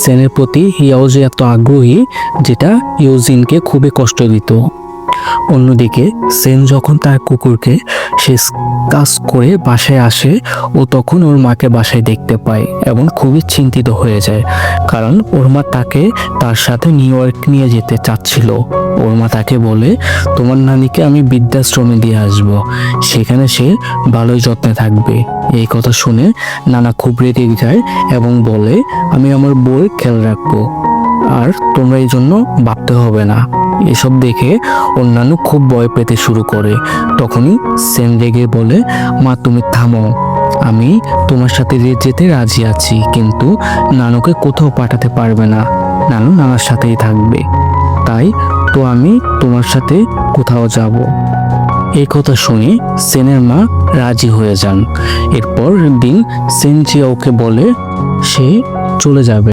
সেনের প্রতি ইয়াও যে এত আগ্রহী, যেটা ইউজিনকে খুবই কষ্ট দিত। অন্যদিকে, সেন যখন তার কুকুরকে সে কাজ করে বাসায় আসে, ও তখন ওর মাকে বাসায় দেখতে পায় এবং খুবই চিন্তিত হয়ে যায়, কারণ ওর মা তাকে তার সাথে নিউ ইয়র্ক নিয়ে যেতে চাচ্ছিল। ওর মা তাকে বলে, তোমার নানিকে আমি বৃদ্ধাশ্রমে দিয়ে আসব। সেখানে সে ভালোই যত্নে থাকবে। এই কথা শুনে নানা খুব রেগে যায় এবং বলে, আমি আমার বউয়ের খেয়াল রাখব। আর তোমরা এই জন্য ভাবতে হবে না। এসব দেখে অন্যান্য খুব ভয় পেতে শুরু করে। তখনই সেন রেগে বলে, মা, তুমি থামো। আমি তোমার সাথে যেতে রাজি আছি, কিন্তু নানুকে কোথাও পাঠাতে পারবে না। নানু নানার সাথেই থাকবে। তাই তো আমি তোমার সাথে কোথাও যাব। এই কথা শুনে সেনের মা রাজি হয়ে যান। এরপর দিন সেন ওকে বলে সে চলে যাবে।